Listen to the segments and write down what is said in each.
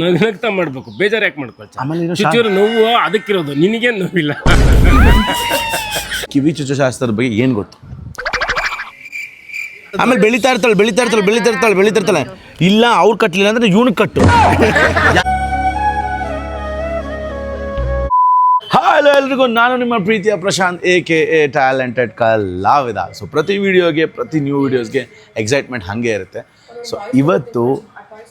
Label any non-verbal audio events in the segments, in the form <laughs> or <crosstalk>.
ನಗ್ ನಗ್ತಾ ಮಾಡ್ಬೇಕು ಬೇಜಾರು ಯಾಕೆ ಮಾಡ್ಕೊಳ್ತಾ ಆಮೇಲೆ ಚುಚ್ಚೂರು ನೋವು ಅದಕ್ಕಿರೋದು ನಿನಗೇನು ನೋವಿಲ್ಲ. ಕಿವಿ ಚುಚ್ಚು ಶಾಸ್ತ್ರದ ಬಗ್ಗೆ ಏನು ಗೊತ್ತು? ಆಮೇಲೆ ಬೆಳಿತಾ ಇರ್ತಾಳೆ ಬೆಳಿತಾ ಇರ್ತಾಳೆ ಬೆಳಿತಾ ಇರ್ತಾಳೆ ಬೆಳಿತಾ ಇರ್ತಾಳೆ. ಇಲ್ಲ ಅವ್ರು ಕಟ್ಟಲಿಲ್ಲ ಅಂದ್ರೆ ಇವನು ಕಟ್ಟು. ಹಲೋ ಎಲ್ರಿಗೂ ನಾನು ನಿಮ್ಮ ಪ್ರೀತಿಯ Prashanth A K A talented ಕಲಾವಿದ. ಸೊ ಪ್ರತಿ ವಿಡಿಯೋಗೆ ಪ್ರತಿ ನ್ಯೂ ವಿಡಿಯೋಸ್ಗೆ ಎಕ್ಸೈಟ್ಮೆಂಟ್ ಹಾಗೆ ಇರುತ್ತೆ. ಸೊ ಇವತ್ತು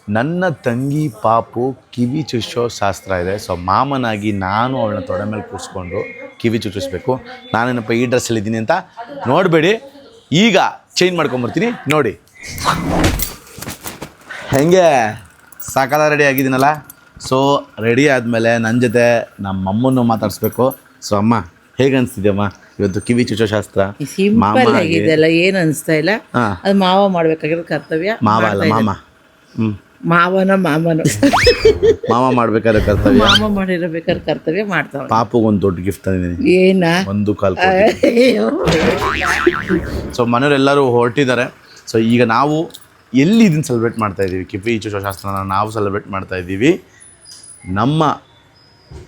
ನನ್ನ ತಂಗಿ ಪಾಪು ಕಿವಿ ಚುಚ್ಚೋ ಶಾಸ್ತ್ರ ಇದೆ. ಸೊ ಮಾಮನಾಗಿ ನಾನು ಅವಳನ್ನ ತೊಡೆ ಮೇಲೆ ಕೂರಿಸ್ಕೊಂಡು ಕಿವಿ ಚುಚ್ಚಿಸ್ಬೇಕು. ನಾನೇನಪ್ಪ ಈ ಡ್ರೆಸ್ಸಲ್ಲಿ ಇದ್ದೀನಿ ಅಂತ ನೋಡಬೇಡಿ. ಈಗ ಚೇಂಜ್ ಮಾಡ್ಕೊಂಬರ್ತೀನಿ ನೋಡಿ. ಹೆಂಗೆ? ಸಾಕಾಲ ರೆಡಿ ಆಗಿದ್ದೀನಲ್ಲ? ಸೊ ರೆಡಿ ಆದಮೇಲೆ ನನ್ನ ಜೊತೆ ನಮ್ಮ ಅಮ್ಮನ್ನು ಮಾತಾಡಿಸ್ಬೇಕು. ಸೊ ಅಮ್ಮ ಹೇಗೆ ಅನಿಸ್ತಿದ್ಯಮ್ಮ? ಇವತ್ತು ಕಿವಿ ಚುಚ್ಚೋ ಶಾಸ್ತ್ರ. ಸಿಂಪಲ್ ಏನು ಅನಿಸ್ತಾ ಇಲ್ಲ? ಹಾ. ಅದು ಮಾವ ಮಾಡ್ಬೇಕಾಗಿರೋ ಕರ್ತವ್ಯ. ಮಾವ ಅಲ್ಲ ಮಾಮ. ಹ್ಞೂ. ಮಾವನ ಮಾಮನು. <laughs> ಮಾಮ ಮಾಡ್ಬೇಕಾದ್ರೆ ಕರ್ತವ್ಯ? ಮಾಮ ಮಾಡಿರಬೇಕಾದ್ರೆ ಕರ್ತವ್ಯ ಮಾಡ್ತಾವ ಪಾಪಗೊಂದು ಒಂದು ದೊಡ್ಡ ಗಿಫ್ಟ್ ತಂದಿದ್ದೀನಿ. ಏನ? ಒಂದು ಕಾಲ್ ಸೊ ಮನೆಯವರೆಲ್ಲರೂ ಹೊರಟಿದ್ದಾರೆ. ಸೊ ಈಗ ನಾವು ಎಲ್ಲಿ ಇದನ್ನು ಸೆಲೆಬ್ರೇಟ್ ಮಾಡ್ತಾ ಇದ್ದೀವಿ ಕಿಪಿ ಶಾಸ್ತ್ರನ ನಾವು ಸೆಲೆಬ್ರೇಟ್ ಮಾಡ್ತಾ ಇದ್ದೀವಿ ನಮ್ಮ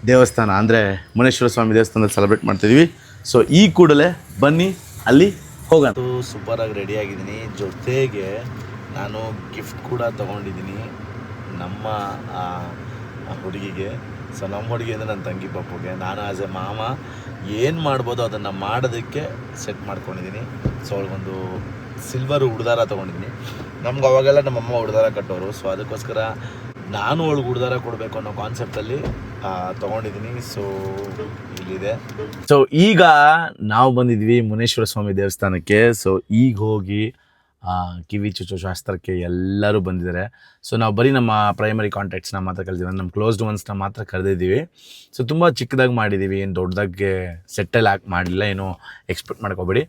ದೇವಸ್ಥಾನ ಅಂದರೆ ಮುನೇಶ್ವರ ಸ್ವಾಮಿ ದೇವಸ್ಥಾನದಲ್ಲಿ ಸೆಲೆಬ್ರೇಟ್ ಮಾಡ್ತಾ ಇದ್ದೀವಿ ಸೊ ಈ ಕೂಡಲೇ ಬನ್ನಿ ಅಲ್ಲಿ ಹೋಗೋಣ. ಸೂಪರಾಗಿ ರೆಡಿ ಆಗಿದ್ದೀನಿ. ಜೊತೆಗೆ ನಾನು ಗಿಫ್ಟ್ ಕೂಡ ತೊಗೊಂಡಿದ್ದೀನಿ ನಮ್ಮ ಹುಡುಗಿಗೆ. ಸೊ ನಮ್ಮ ಹುಡುಗಿ ಅಂದರೆ ನನ್ನ ತಂಗಿ ಪಪ್ಪುಗೆ. ನಾನು ಆ್ಯಸ್ ಎ ಮಾಮ ಏನು ಮಾಡ್ಬೋದು ಅದನ್ನು ಮಾಡೋದಕ್ಕೆ ಸೆಟ್ ಮಾಡ್ಕೊಂಡಿದ್ದೀನಿ. ಸೊ ಅವಳಿಗೊಂದು ಸಿಲ್ವರ್ ಉಡ್ದಾರ ತೊಗೊಂಡಿದ್ದೀನಿ. ನಮ್ಗೆ ಅವಾಗೆಲ್ಲ ನಮ್ಮಮ್ಮ ಉಡ್ದಾರ ಕಟ್ಟೋರು. ಸೊ ಅದಕ್ಕೋಸ್ಕರ ನಾನು ಅವಳಿಗೆ ಉಡ್ದಾರ ಕೊಡಬೇಕು ಅನ್ನೋ ಕಾನ್ಸೆಪ್ಟಲ್ಲಿ ತೊಗೊಂಡಿದ್ದೀನಿ. ಸೊ ಇಲ್ಲಿದೆ. ಸೊ ಈಗ ನಾವು ಬಂದಿದ್ವಿ ಮುನೇಶ್ವರ ಸ್ವಾಮಿ ದೇವಸ್ಥಾನಕ್ಕೆ. ಸೊ ಈಗ ಹೋಗಿ ಕಿವಿ ಚುಚ್ಚೋ ಶಾಸ್ತ್ರಕ್ಕೆ ಎಲ್ಲರೂ ಬಂದಿದ್ದಾರೆ. ಸೊ ನಾವು ಬರೀ ನಮ್ಮ ಪ್ರೈಮರಿ ಕಾಂಟ್ಯಾಕ್ಟ್ಸ್ನ ಮಾತ್ರ ಕರೆದಿದ್ದೀವಿ ನಮ್ಮ ಕ್ಲೋಸ್ಡ್ ಒನ್ಸ್ನ ಮಾತ್ರ ಕರೆದಿದ್ದೀವಿ. ಸೊ ತುಂಬ ಚಿಕ್ಕದಾಗಿ ಮಾಡಿದ್ದೀವಿ, ಏನು ದೊಡ್ಡದಾಗೆ ಸೆಟ್ಟಲ್ಲಿ ಹಾಕಿ ಮಾಡಲಿಲ್ಲ, ಏನು ಎಕ್ಸ್ಪೆಕ್ಟ್ ಮಾಡ್ಕೋಬೇಡಿ.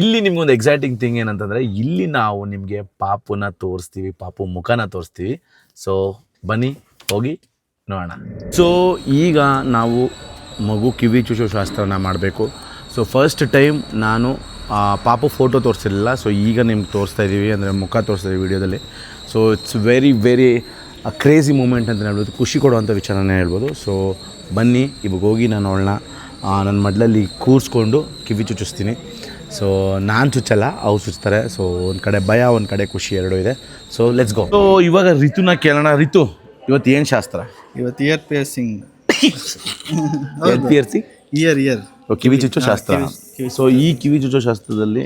ಇಲ್ಲಿ ನಿಮ್ಗೊಂದು ಎಕ್ಸೈಟಿಂಗ್ ಥಿಂಗ್ ಏನಂತಂದರೆ, ಇಲ್ಲಿ ನಾವು ನಿಮಗೆ ಪಾಪುನ ತೋರಿಸ್ತೀವಿ, ಪಾಪು ಮುಖನ ತೋರಿಸ್ತೀವಿ. ಸೊ ಬನ್ನಿ, ಹೋಗಿ ನೋಡೋಣ. ಸೊ ಈಗ ನಾವು ಮಗು ಕಿವಿ ಚುಚು ಶಾಸ್ತ್ರನ ಮಾಡಬೇಕು. ಸೊ ಫಸ್ಟ್ ಟೈಮ್ ನಾನು ಪಾಪು ಫೋಟೋ ತೋರಿಸಿರಲಿಲ್ಲ. ಸೊ ಈಗ ನಿಮ್ಗೆ ತೋರಿಸ್ತಾ ಇದ್ದೀವಿ ಅಂದರೆ ಮುಖ ತೋರಿಸ್ತಾ ಇದ್ದೀವಿ ವಿಡಿಯೋದಲ್ಲಿ. So it's very very crazy moment ಅಂತ ಹೇಳ್ಬೋದು. ಖುಷಿ ಕೊಡುವಂಥ ವಿಚಾರನೇ ಹೇಳ್ಬೋದು. ಸೊ ಬನ್ನಿ ಇವಾಗ ಹೋಗಿ ನಾನು ಅವಳನ್ನ ನನ್ನ ಮಡ್ಲಲ್ಲಿ ಕೂರಿಸ್ಕೊಂಡು ಕಿವಿ ಚುಚ್ಚಿಸ್ತೀನಿ. ಸೊ ನಾನು ಚುಚ್ಚಲ್ಲ ಅವ್ರು ಚುಚ್ತಾರೆ. ಸೊ ಒಂದು ಕಡೆ ಭಯ ಒಂದು ಕಡೆ ಖುಷಿ ಎರಡೂ ಇದೆ. ಸೊ ಲೆಟ್ಸ್ ಗೋ ಸೊ ಇವಾಗ ರಿತುನ ಕೇಳೋಣ. ರಿತು ಇವತ್ತು ಏನು ಶಾಸ್ತ್ರ? ಇವತ್ತು ear piercing piercing ear ear ಕಿವಿ ಚುಚ್ಚೋ ಶಾಸ್ತ್ರ. ಸೊ ಈ ಕಿವಿ ಚುಚ್ಚೋ ಶಾಸ್ತ್ರದಲ್ಲಿ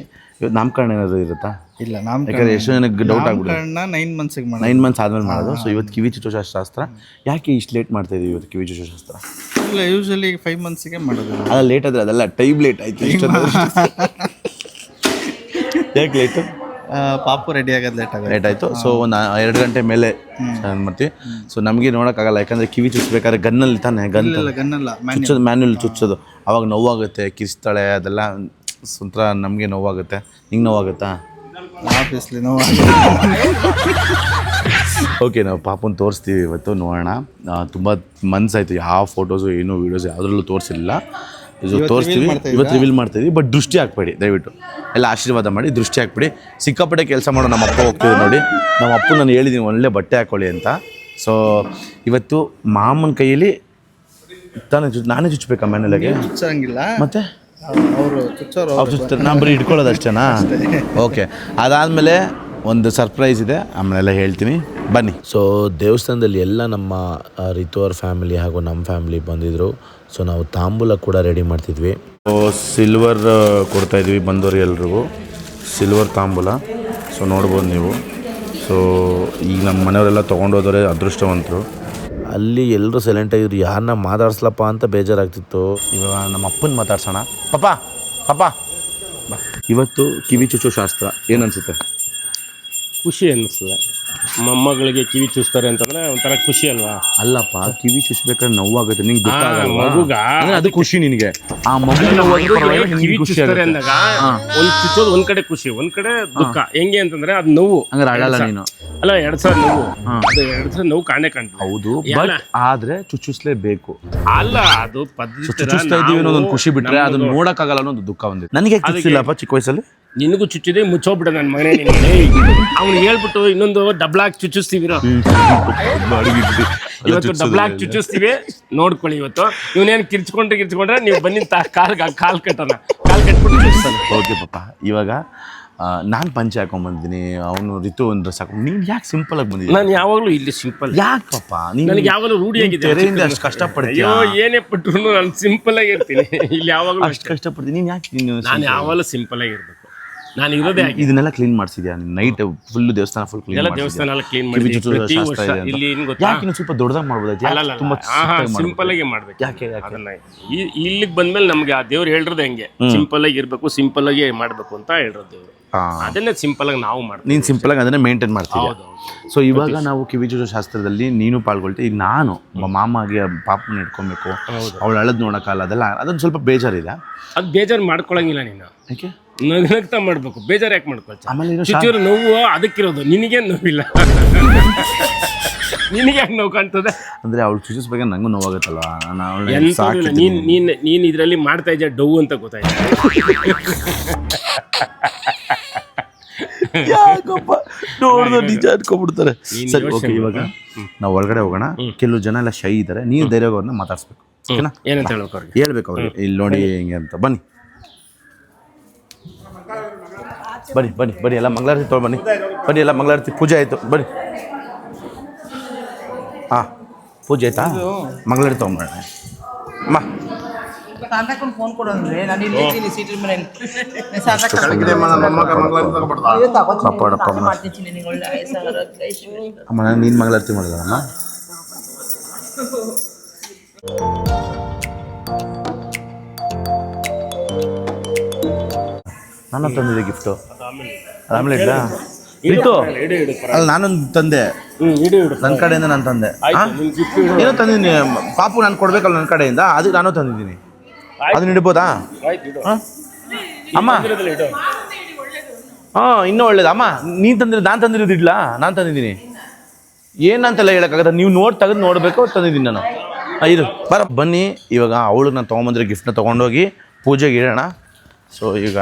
ನಾಮಕರಣ ಏನಾದರೂ ಇರುತ್ತಾ? ಇಲ್ಲ ನಾಮ ಯಾಕಂದ್ರೆ ಎಷ್ಟೋ ಜನಕ್ಕೆ ಡೌಟ್ ಆಗ್ಬಿಡುತ್ತೆ. ನೈನ್ ಮಂತ್ಸಿಗೆ ಮಾಡೋದು. ನೈನ್ ಮಂತ್ಸ್ ಆದಮೇಲೆ ಮಾಡೋದು. ಸೊ ಇವತ್ತು ಕಿವಿ ಚುಚ್ಚೋ ಶಾಸ್ತ್ರ. ಯಾಕೆ ಇಷ್ಟು ಲೇಟ್ ಮಾಡ್ತಾ ಇದೀವಿ ಇವತ್ತು ಕಿವಿ ಚುಚ್ಚೋ ಶಾಸ್ತ್ರ? ಇಲ್ಲ ಯೂಶಲಿ ಫೈವ್ ಮಂತ್ಸಿಗೆ ಮಾಡೋದು. ಅಲ್ಲ ಲೇಟ್ ಆದರೆ ಅದೆಲ್ಲ ಟೈಮ್ ಲೇಟ್ ಆಯಿತು. ಯಾಕೆ ಲೇಟು ಪಾಪು ರೆಡಿ ಆಗೋದು ಲೇಟ್ ಆಗ ಲೇಟ್ ಆಯಿತು. ಸೊ ಒಂದು ಎರಡು ಗಂಟೆ ಮೇಲೆ ಸ್ನಾನ ಮಾಡ್ತೀವಿ. ಸೊ ನಮಗೆ ನೋಡೋಕ್ಕಾಗಲ್ಲ ಯಾಕಂದರೆ ಕಿವಿ ಚುಚ್ಚಬೇಕಾದ್ರೆ ಗನ್ನಲ್ಲಿ ತಾನೆ ಗನ್ ಗನ್ನಲ್ಲ ಚುಚ್ಚೋದು ಮ್ಯಾನ್ಯಲ್ ಚುಚ್ಚೋದು. ಅವಾಗ ನೋವಾಗುತ್ತೆ ಕಿಸ್ತಾಳೆ ಅದೆಲ್ಲ ಒಂಥರ ನಮಗೆ ನೋವಾಗುತ್ತೆ. ಹಿಂಗೆ ನೋವಾಗುತ್ತಾ? ಆಫೀಸ್ಲಿ ನೋವು ಓಕೆ <laughs> ನಾವು ಪಾಪನ ತೋರಿಸ್ತೀವಿ ಇವತ್ತು ನೋಡೋಣ. ತುಂಬ ಮನ್ಸಾಯ್ತು. ಯಾವ ಫೋಟೋಸು ಏನು ವೀಡಿಯೋಸ್ ಯಾವುದ್ರಲ್ಲೂ ತೋರಿಸಿಲ್ಲ. ಇದು ತೋರಿಸ್ತೀವಿ. ಇವತ್ತು ರಿವೀಲ್ ಮಾಡ್ತಾಯಿದ್ವಿ ಬಟ್ ದೃಷ್ಟಿ ಹಾಕ್ಬೇಡಿ ದಯವಿಟ್ಟು. ಎಲ್ಲ ಆಶೀರ್ವಾದ ಮಾಡಿ ದೃಷ್ಟಿ ಹಾಕ್ಬಿಡಿ. ಸಿಕ್ಕಾಪಟ್ಟೆ ಕೆಲಸ ಮಾಡೋ ನಮ್ಮ ಅಪ್ಪ ಹೋಗ್ತೀವಿ ನೋಡಿ. ನಮ್ಮ ಅಪ್ಪ ನಾನು ಹೇಳಿದ್ದೀನಿ ಒಳ್ಳೆ ಬಟ್ಟೆ ಹಾಕೊಳ್ಳಿ ಅಂತ. ಸೊ ಇವತ್ತು ಮಾಮನ ಕೈಯಲ್ಲಿ ತಾನೇ ಚುಚ್ ನಾನೇ ಚುಚ್ಚಬೇಕಾ ಚುಚ್ಚಂಗಿಲ್ಲ. ಮತ್ತೆ? ಅವರು ಚುಚ್ಚೋರು ಅವ್ರು ಚುಚ್ತಾರೆ. ನಾನು ಬರೀ ಇಟ್ಕೊಳ್ಳೋದು ಅಷ್ಟೇನಾ? ಓಕೆ ಅದಾದಮೇಲೆ ಒಂದು ಸರ್ಪ್ರೈಸ್ ಇದೆ. ಆಮೇಲೆಲ್ಲ ಹೇಳ್ತೀನಿ. ಬನ್ನಿ. ಸೊ ದೇವಸ್ಥಾನದಲ್ಲಿ ಎಲ್ಲ ನಮ್ಮ ಆ, ರಿತು ಅವ್ರ ಫ್ಯಾಮಿಲಿ ಹಾಗೂ ನಮ್ಮ ಫ್ಯಾಮಿಲಿ ಬಂದಿದ್ದರು ಸೊ ನಾವು ತಾಂಬೂಲ ಕೂಡ ರೆಡಿ ಮಾಡ್ತಿದ್ವಿ. ಸಿಲ್ವರ್ ಕೊಡ್ತಾ ಇದ್ವಿ ಬಂದವ್ರಿಗೆ ಎಲ್ರಿಗೂ. ಸಿಲ್ವರ್ ತಾಂಬೂಲ. ಸೊ ನೋಡ್ಬೋದು ನೀವು. ಸೊ ಈಗ ನಮ್ಮ ಮನೆಯವರೆಲ್ಲ ತೊಗೊಂಡೋದ್ರೆ ಅದೃಷ್ಟವಂತರು. ಅಲ್ಲಿ ಎಲ್ಲರೂ ಸೈಲೆಂಟ್ ಆಗಿದ್ರು. ಯಾರನ್ನ ಮಾತಾಡ್ಸ್ಲಪ್ಪ ಅಂತ ಬೇಜಾರಾಗ್ತಿತ್ತು. ಇವಾಗ ನಮ್ಮ ಅಪ್ಪನ ಮಾತಾಡ್ಸೋಣ. ಪಪ್ಪ ಪಪ್ಪ. ಬಾ. ಇವತ್ತು ಕಿವಿ ಚುಚ್ಚು ಶಾಸ್ತ್ರ. ಏನು ಅನ್ಸುತ್ತೆ? ಖುಷಿ ಅನ್ನಿಸ್ತದೆ ಮೊಮ್ಮಗಳಿಗೆ ಕಿವಿ ಚೂಸ್ತಾರೆ ಅಂತಂದ್ರೆ ಒಂಥರ ಖುಷಿ ಅಲ್ವಾ? ಅಲ್ಲಪ್ಪ ಕಿವಿ ಚುಚ್ಬೇಕಾದ್ರೆ ನೋವಾಗುತ್ತೆ ನಿಂಗೆ? ಮಗುಗ? ಅಂದ್ರೆ ಅದು ಖುಷಿ ನಿನಗೆ. ಆ ಮಗು ನೋವಾದ್ರೆ ಪರವಾಗಿಲ್ಲ, ನಿನ್ಗೆ ಕಿವಿ ಖುಷಿ ಚುಚ್ತಾರೆ ಆಗುತ್ತೆ. ಅಂದಾಗ ಒಂದ್ ಚುಚ್ಚೋದು ಒಂದ್ ಕಡೆ ಖುಷಿ ಒಂದ್ ಕಡೆ ದುಃಖ. ಹೆಂಗೆ ಅಂತಂದ್ರೆ ಅದು ನೋವು. ಹಂಗಾರೆ ಅಳಲ್ಲ ನೀನು. ಅಲ್ಲ ಎರಡ್ ಸಾವಿರ ನೋವು. ಅದು ಎರಡ್ ಸಾವಿರ ನೋವು ಕಾಣೆ ಕಾಣ್ತದೆ. ಹೌದು ಬಟ್ ಆದ್ರೆ ಚುಚ್ಚಿಸ್ಲೇಬೇಕು. ಅಲ್ಲ ಅದು ಪದ್ಧತಿ ಚುಚ್ಚಿಸ್ತಾ ಇದೀವಿ ಅನ್ನೋದೊಂದು ಖುಷಿ ಬಿಟ್ರೆ ಅದನ್ನ ನೋಡಕ್ಕಾಗಲ್ಲ ಅನ್ನೋದು ದುಃಖ ಒಂದಿದೆ ನನಗೆ ಚುಚ್ಚಿಲ್ಲಪ್ಪ ಚಿಕ್ಕ ವಯಸ್ಸಲ್ಲಿ? ನಿನಗೂ ಚುಚ್ಚಿದೆ ಮುಚ್ಚೋಗ್ಬಿಡ ನನ್ನ ಮಗನೇ ಅವ್ನು ಹೇಳ್ಬಿಟ್ಟು ಇನ್ನೊಂದು ಡಬ್ಲಾಕ್ ಚುಚ್ಚಿಸ್ತೀವಿರೋ. ಇವತ್ತು ಡಬ್ಲಾಕ್. ಚುಚ್ಚಿಸ್ತೀವಿ. ನೋಡ್ಕೊಳ್ಳಿ ಇವತ್ತು. ಇವನೇನು ಕಿರ್ಚ್ಕೊಂಡ್ರೆ ಕಿರ್ಚ್ಕೊಂಡ್ರೆ ನೀವು ಬನ್ನಿ ತಾ ಕಾಲ್ ಕಾಲ್ ಕಟ್ಟೋಣ. ಕಾಲ್ ಕಟ್ಬಿಟ್ಟು. ಓಕೆ ಪಾಪ ಇವಾಗ ನಾನು ಪಂಚೆ ಹಾಕೊಂಡ್ಬಂದಿದ್ದೀನಿ ಅವನು ರಿತು ಒಂದು ಸಾಕು. ಹಾಕೊಂಡು ನೀನು ಯಾಕೆ ಸಿಂಪಲ್ ಆಗಿ ಬಂದಿದ್ದೀನಿ ನಾನು ಯಾವಾಗಲೂ ಇಲ್ಲಿ ಸಿಂಪಲ್ ಯಾಕೆ ಪಾಪ? ನೀನು ನನಗೆ ಯಾವಾಗಲೂ ರೂಢಿಯಾಗಿದೆ ಆಗಿದೆ. ಅಷ್ಟು ಕಷ್ಟಪಡ್ತೀನಿ ಏನೇ ಪಟ್ಟರು ನಾನು ಸಿಂಪಲ್ ಆಗಿರ್ತೀನಿ. ಇಲ್ಲಿ ಯಾವಾಗಲೂ ಅಷ್ಟು ಕಷ್ಟಪಡ್ತೀನಿ. ನೀನು ಯಾಕೆ ನೀನು ನಾನು ಯಾವಾಗಲೂ ಸಿಂಪಲ್ ಆಗಿರ್ಬೇಕು. ನಾನು ಇರೋದೇ ಇದನ್ನೆಲ್ಲ ಕ್ಲೀನ್ ಮಾಡಿಸಿದ್ಯಾ? ನೈಟ್ ಫುಲ್ ದೇವಸ್ಥಾನ ಫುಲ್ ಕ್ಲೀನ್ ಎಲ್ಲ ದೇವಸ್ಥಾನ ಎಲ್ಲ ಕ್ಲೀನ್ ಮಾಡಿ ಪ್ರತಿ ವರ್ಷ ಇಲ್ಲಿ ಏನು ಗೊತ್ತಾ? ಯಾಕೆ ಇನ್ನು ಸ್ವಲ್ಪ ದೊಡ್ಡದಾಗಿ ಮಾಡ್ಬೋದಾಯ್ತು? ತುಂಬಾ ಸಿಂಪಲ್ ಆಗಿ ಮಾಡ್ಬೇಕು. ಯಾಕೆ ಯಾಕೆ? ಅದನ್ನ ಇಲ್ಲಿಗೆ ಬಂದ್ಮೇಲೆ ನಮ್ಗೆ ಆ ದೇವ್ರು ಹೇಳಿರೋದು ಹೆಂಗೆ. ಸಿಂಪಲ್ ಆಗಿ ಇರ್ಬೇಕು ಸಿಂಪಲ್ ಆಗಿ ಮಾಡ್ಬೇಕು ಅಂತ ಹೇಳಿರೋದು ದೇವ್ರು. ಹಾ. ಅದನ್ನೇ ಸಿಂಪಲ್ ಆಗಿ ನಾವು ಮಾಡ್ತೀವಿ. ನೀನು ಸಿಂಪಲ್ ಆಗಿ ಅದನ್ನೇ ಮೇಂಟೈನ್ ಮಾಡ್ತೀವಿ ಹೌದು, ಸೊ ಇವಾಗ ನಾವು ಕಿವಿ ಚೂಚೋ ಶಾಸ್ತ್ರದಲ್ಲಿ ನೀನು ಪಾಲ್ಗೊಳ್ತೀವಿ ಈಗ ನಾನು ಮಾಮಾಗೆ ಮಾಮಗೆ ಪಾಪನ ಇಟ್ಕೊಬೇಕು ಅವಳು ಅಳದ್ ನೋಡೋಕ್ಕಲ್ಲ ಅದೆಲ್ಲ ಅದೊಂದು ಸ್ವಲ್ಪ ಬೇಜಾರಿದೆ. ಅದು ಬೇಜಾರು ಮಾಡ್ಕೊಳಂಗಿಲ್ಲ ನೀನು. ಯಾಕೆ? ನಗ್ನಗ್ತಾ ಮಾಡ್ಬೇಕು ಬೇಜಾರು ಯಾಕೆ ಮಾಡ್ಕೊಳ್ತ ಆಮೇಲೆ ನೋವು ಅದಕ್ಕಿರೋದು ನಿನಗೇನು ನೋವಿಲ್ಲ? ನಿನಗೆ ಯಾಕೆ ನೋವು ಕಾಣ್ತದೆ? ಅಂದ್ರೆ ಅವಳು ಬಗ್ಗೆ ನಂಗೂ ನೋವಾಗುತ್ತಲ್ಲ ನಾನು ಅವಳನ್ನ ಎಂತದೂ ಇಲ್ಲ. ಸಾಕಿದ್ದೀನಿ ನೀನ್ ನೀನ್ ನೀನ್ ಇದ್ರಲ್ಲಿ ಮಾಡ್ತಾ ಇದ್ಯಾ ಡೌ ಅಂತ ಗೊತ್ತಾಯ್ತು? ಯಾಕಪ್ಪ? ನೋಡ್ದು ನಿಜ ಅನ್ಕೊಂಡ್ಬಿಡ್ತಾರೆ. ನೀನ್ ಸರಿ ಯೋಚ್ನೆ ಓಕೆ ಇವಾಗ ನಾವು ಒಳಗಡೆ ಹೋಗೋಣ. ಕೆಲವು ಜನ ಎಲ್ಲ ಶೈ ಇದ್ದಾರೆ ನೀವು ಧೈರ್ಯವಾಗಿ ಅವ್ರನ್ನ ಮಾತಾಡ್ಸ್ಬೇಕು. ಓಕೆನಾ ಏನಂತ ಹೇಳ್ಬೇಕು ಅವ್ರಿಗೆ? ಹೇಳ್ಬೇಕು ಅವ್ರಿಗೆ. ಇಲ್ಲಿ ನೋಡಿ ಹಿಂಗೆ ಅಂತ. ಬನ್ನಿ. ಬನ್ನಿ ಬನ್ನಿ ಬನ್ನಿ ಎಲ್ಲ ಮಂಗಳಾರತಿ ತೊಗೊಂಡು ಬನ್ನಿ. ಬನ್ನಿ ಎಲ್ಲ ಮಂಗಳಾರತಿ ಪೂಜೆ ಆಯಿತು. ಬನ್ನಿ. ಹಾಂ ಪೂಜೆ ಆಯ್ತಾ? ಮಂಗಳಾರತಿ ತೊಗೊಂಬೇಡ ಅಮ್ಮ. ಫೋನ್ ಕೊಡು ಅಂದ್ರೆ ನಾನು ಇಲ್ಲಿ ಅಮ್ಮ. ನೀನು ಮಂಗಳಾರತಿ ಮಾಡಿದಮ್ಮ ನಾನು ತಂದಿದ್ದೆ ಗಿಫ್ಟು ಆಮೇಲೆ ಇಡ್ಲಾ ಇಟ್ಟು ಇಡು. ಇಡು. ಅಲ್ಲ ನಾನೊಂದು ತಂದೆ. ಹ್ಮ್ ಇಡು ಇಡು. ನನ್ನ ಕಡೆಯಿಂದ ನಾನು ತಂದೆ. ಏನೋ ತಂದಿದ್ದೀನಿ ಪಾಪು ನಾನು ಕೊಡ್ಬೇಕಲ್ಲ ನನ್ನ ಕಡೆಯಿಂದ ಅದಕ್ಕೆ ನಾನು ತಂದಿದ್ದೀನಿ. ಅದನ್ನ ಇಡ್ಬೋದಾ? ಅಮ್ಮ. ಹಾಂ ಇನ್ನೂ ಒಳ್ಳೇದು. ಅಮ್ಮ ನೀನು ತಂದಿರೋ ನಾನು ತಂದಿರೋದು ಇಡ್ಲಾ? ನಾನು ತಂದಿದ್ದೀನಿ. ಏನಂತೆಲ್ಲ ಹೇಳೋಕ್ಕಾಗತ್ತೆ? ನೀವು ನೋಡಿ ತೆಗೆದು ನೋಡಬೇಕು ತಂದಿದ್ದೀನಿ ನಾನು. ಹಾಂ ಇದು ಬರ ಬನ್ನಿ. ಇವಾಗ ಅವಳು ನಾನು ತೊಗೊಂಬಂದಿರೋ ಗಿಫ್ಟ್ನ ತೊಗೊಂಡೋಗಿ ಪೂಜೆಗೆ ಇಡೋಣ. ಸೊ ಈಗ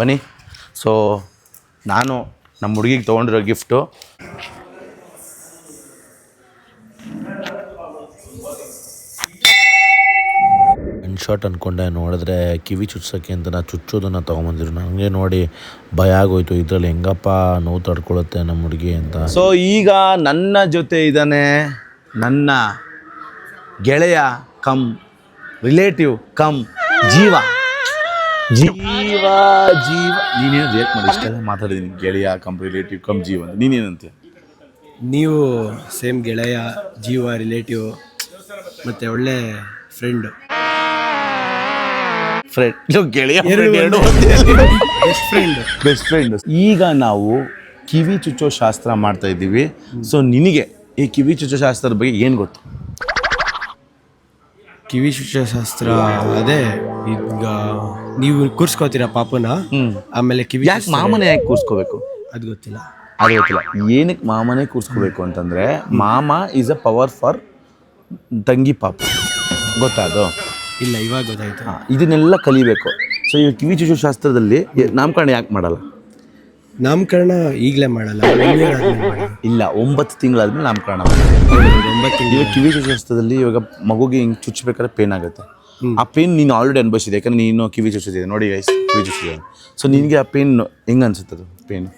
ಬನ್ನಿ. ಸೊ ನಾನು ನಮ್ಮ ಹುಡುಗಿಗೆ ತೊಗೊಂಡಿರೋ ಗಿಫ್ಟು ಶಾಟ್ ಅಂದ್ಕೊಂಡೆ ನೋಡಿದ್ರೆ ಕಿವಿ ಚುಚ್ಚೋಕ್ಕೆ ಅಂತ ನಾ ಚುಚ್ಚೋದನ್ನು ತೊಗೊಂಬಂದಿರು ನನಗೆ ನೋಡಿ ಭಯ ಆಗೋಯ್ತು. ಇದರಲ್ಲಿ ಹೆಂಗಪ್ಪ ನೋವು ತಡ್ಕೊಳುತ್ತೆ ನಮ್ಮ ಹುಡುಗಿ ಅಂತ. ಸೊ ಈಗ ನನ್ನ ಜೊತೆ ಇದ್ದಾನೆ ನನ್ನ ಗೆಳೆಯ ಕಮ್ ರಿಲೇಟಿವ್ ಕಮ್ ಜೀವ. ಜೀವ ಜೀವ. ನೀನೇನು ರಿಯಾಕ್ಟ್ ಮಾಡಿ? ಇಷ್ಟೆಲ್ಲ ಮಾತಾಡಿದ್ದೀನಿ ಗೆಳೆಯ ಕಮ್ ರಿಲೇಟಿವ್ ಕಮ್ ಜೀವ ಅಂತ. ನೀನೇನಂತೆ? ನೀವು ಸೇಮ್ ಗೆಳೆಯ ಜೀವ ರಿಲೇಟಿವ್ ಮತ್ತೆ ಒಳ್ಳೆ ಫ್ರೆಂಡ್ ಫ್ರೆಂಡ್ ಗೆಳೆಯ ಎರಡು ಬೆಸ್ಟ್ ಫ್ರೆಂಡ್ ಬೆಸ್ಟ್ ಫ್ರೆಂಡ್ ಈಗ ನಾವು ಕಿವಿ ಚುಚ್ಚೋ ಶಾಸ್ತ್ರ ಮಾಡ್ತಾ ಇದ್ದೀವಿ. ಸೊ ನಿನಗೆ ಈ ಕಿವಿ ಚುಚ್ಚೋ ಶಾಸ್ತ್ರದ ಬಗ್ಗೆ ಏನು ಗೊತ್ತು? ಕಿವಿ ಶಾಸ್ತ್ರ ಅದೇ ಈಗ ನೀವು ಕೂರ್ಸ್ಕೋತೀರಾ ಪಾಪನ? ಆಮೇಲೆ ಕಿವಿ ಯಾಕೆ ಮಾಮನೆ ಯಾಕೆ ಕೂರ್ಸ್ಕೋಬೇಕು? ಅದು ಗೊತ್ತಿಲ್ಲ. ಅದು ಗೊತ್ತಿಲ್ಲ. ಏನಕ್ಕೆ ಮಾಮನೇ ಕೂರ್ಸ್ಕೋಬೇಕು ಅಂತಂದರೆ ಮಾಮ ಈಸ್ ಅ ಪವರ್ ಫಾರ್ ತಂಗಿ ಪಾಪ. ಗೊತ್ತಾದು ಇಲ್ಲ ಇವಾಗ ಗೊತ್ತಾಯ್ತು. ಇದನ್ನೆಲ್ಲ ಕಲಿಬೇಕು. ಸೊ ಈ ಕಿವಿ ಚುಚ್ಚು ಶಾಸ್ತ್ರದಲ್ಲಿ ನಾಮಕರಣ ಯಾಕೆ ಮಾಡಲ್ಲ? ನಾಮಕರಣ ಈಗಲೇ ಮಾಡಲ್ಲ one year ಆದ್ಮೇಲೆ ಮಾಡೋದು. ಇಲ್ಲ ಒಂಬತ್ತು ತಿಂಗಳಾದ್ಮೇಲೆ ನಾಮಕರಣ ಮಾಡ್ತಾರೆ. ಒಂಬತ್ತು ಇವಾಗ ಕಿವಿ ಚುಚ್ಚು ಶಾಸ್ತ್ರದಲ್ಲಿ ಇವಾಗ ಮಗುಗೆ ಹಿಂಗೆ ಚುಚ್ಚಬೇಕಾದ್ರೆ ಪೇನ್ ಆಗುತ್ತೆ. ಆ ಪೇನ್ ನೀನು ಆಲ್ರೆಡಿ ಅನುಭವಿಸಿದೆ ಯಾಕಂದ್ರೆ ನೀನು ಕಿವಿ ಚುಚ್ಚಿದೆ ನೋಡಿ ಗೈಸ್ ಕಿವಿ ಚುಚ್ಚಿದೆ ಸೊ ನಿನಗೆ ಆ ಪೇನ್ ಹೆಂಗೆ ಅನ್ಸುತ್ತೆ ಅದು ಪೇನ್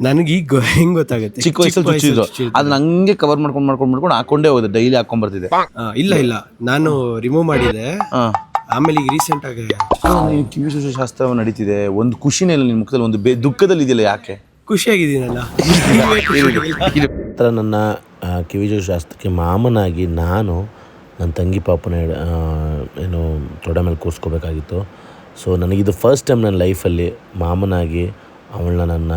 ನನಗೆ ಈಗ <laughs> ಹೆಂಗ್ ಗೊತ್ತಾಗುತ್ತೆ? ಚಿಕ್ಕ ವಯಸ್ಸಲ್ಲಿ ಚುಚ್ಚಿದ್ರು. ಅದನ್ನ ಹಂಗೆ ಕವರ್ ಮಾಡ್ಕೊಂಡು ಮಾಡ್ಕೊಂಡು ಮಾಡ್ಕೊಂಡು ಹಾಕೊಂಡೇ ಹೋದೆ ಡೈಲಿ ಹಾಕೊಂಡ್ ಬರ್ತಿದೆ. ಆ, ಇಲ್ಲ ಇಲ್ಲ. ನಾನು ರಿಮೂವ್ ಮಾಡಿದೆ. ಹಾಂ. ಆಮೇಲೆ ಈಗ ರೀಸೆಂಟ್ ಆಗಿ ಕಿವಿಶೇಷ ಕಿವಿ ಶಾಸ್ತ್ರ ನಡೀತಿದೆ. ಒಂದು ಖುಷಿನೇ ಇಲ್ಲ ನಿಮ್ಮ ಮುಖದಲ್ಲಿ ಒಂದು ಬೇ ದುಃಖದಲ್ಲಿ ಇದೆಯಲ್ಲ ಯಾಕೆ? ಖುಷಿಯಾಗಿದ್ದೀನಲ್ಲ. ಥರ ನನ್ನ ಕಿವಿಜೋ ಶಾಸ್ತ್ರಕ್ಕೆ ಮಾಮನಾಗಿ ನಾನು ನನ್ನ ತಂಗಿ ಪಾಪನ ಏನು ತೊಡೆ ಮೇಲೆ ಕೂರಿಸ್ಕೋಬೇಕಾಗಿತ್ತು. ಸೊ ನನಗಿದು ಫಸ್ಟ್ ಟೈಮ್ ನನ್ನ ಲೈಫಲ್ಲಿ ಮಾಮನಾಗಿ ಅವಳನ್ನ ನನ್ನ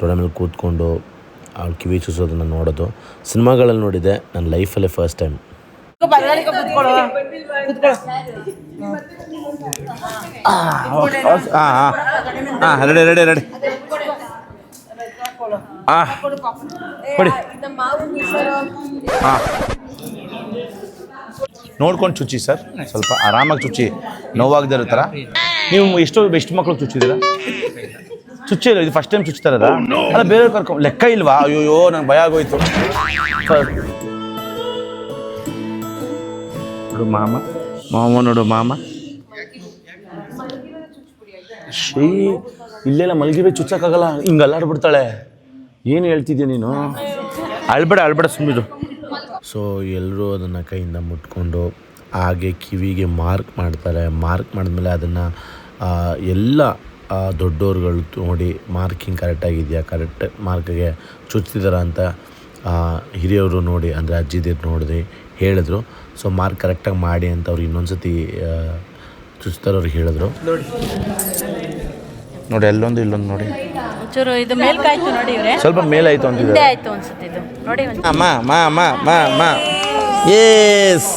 ತೊಡೆ ಮೇಲೆ ಕೂತ್ಕೊಂಡು ಅವಳು ಕಿವಿ ಚೂಸೋದನ್ನು ನೋಡೋದು. ಸಿನಿಮಾಗಳಲ್ಲಿ ನೋಡಿದೆ ನನ್ನ ಲೈಫಲ್ಲೇ ಫಸ್ಟ್ ಟೈಮ್ ಹಾಂ ಹಾಂ ಹಾಂ ರೆಡಿ ರೆಡಿ ರೆಡಿ. ಹಾಂ ಕೊಡಿ. ಹಾಂ ನೋಡ್ಕೊಂಡು ಚುಚ್ಚಿ, ಸರ್. ಸ್ವಲ್ಪ ಆರಾಮಾಗಿ ಚುಚ್ಚಿ. ನೋವಾಗದೇ ಇರೋ ಥರ ನೀವು ಎಷ್ಟು ಎಷ್ಟು ಮಕ್ಳು ಚುಚ್ಚಿದ್ದೀರಾ? ಚುಚ್ಚಿಲ್ಲ ಇದು ಫಸ್ಟ್ ಟೈಮ್ ಚುಚ್ತಾರದ ಅಲ್ಲ ಬೇರೆ ಕರ್ಕೊಂಡು ಲೆಕ್ಕ ಇಲ್ವಾ? ಅಯ್ಯೋ ನಂಗೆ ಭಯ ಆಗೋಯ್ತು. ಮಾಮ. ಮಾಮ ನೋಡು ಮಾಮ? ಶ್ರೀ ಇಲ್ಲೆಲ್ಲ ಮಲಗಿವೆ ಚುಚ್ಚಕ್ಕಾಗಲ್ಲ ಹಿಂಗೆ ಅಲ್ಲಾಡ್ಬಿಡ್ತಾಳೆ. ಏನು ಹೇಳ್ತಿದ್ದೆ ನೀನು? ಅಳ್ಬೇಡ ಅಳ್ಬೇಡ ಸುಮ್ಮಿದು ಸೊ ಎಲ್ಲರೂ ಅದನ್ನು ಕೈಯಿಂದ ಮುಟ್ಕೊಂಡು ಹಾಗೆ ಕಿವಿಗೆ ಮಾರ್ಕ್ ಮಾಡ್ತಾರೆ. ಮಾರ್ಕ್ ಮಾಡಿದ್ಮೇಲೆ ಅದನ್ನು ಎಲ್ಲ ದೊಡ್ಡೋರುಗಳು ನೋಡಿ ಮಾರ್ಕಿಂಗ್ ಕರೆಕ್ಟಾಗಿದೆಯಾ ಕರೆಕ್ಟ್ ಮಾರ್ಕ್ಗೆ ಚುಚ್ತಿದಾರ ಅಂತ ಹಿರಿಯವರು ನೋಡಿ ಅಂದರೆ ಅಜ್ಜಿದಿರು ನೋಡಿದೆ ಹೇಳಿದ್ರು. ಸೊ ಮಾರ್ಕ್ ಕರೆಕ್ಟಾಗಿ ಮಾಡಿ ಅಂತ ಅವ್ರು ಇನ್ನೊಂದು ಸತಿ ಚುಚ್ತಾರವ್ರಿಗೆ ಹೇಳಿದ್ರು. ನೋಡಿ. ಅಲ್ಲೊಂದು ಇಲ್ಲೊಂದು ನೋಡಿ. ಒಂಚೂರು ಇದು ಮೇಲ್ಕಾಯ್ತು ನೋಡಿ ಇವ್ರೆ. ಸ್ವಲ್ಪ ಮೇಲಾಯ್ತು ಹಿಂದೆ ಅಂತಿದ್ದಾರೆ ಆಯ್ತು ಅನ್ಸುತ್ತೆ ಇದು. ನೋಡಿ ಒಂದು ಅಮ್ಮ ಮಾ ಅಮ್ಮ ಮಾ ಅಮ್ಮ ಎಸ್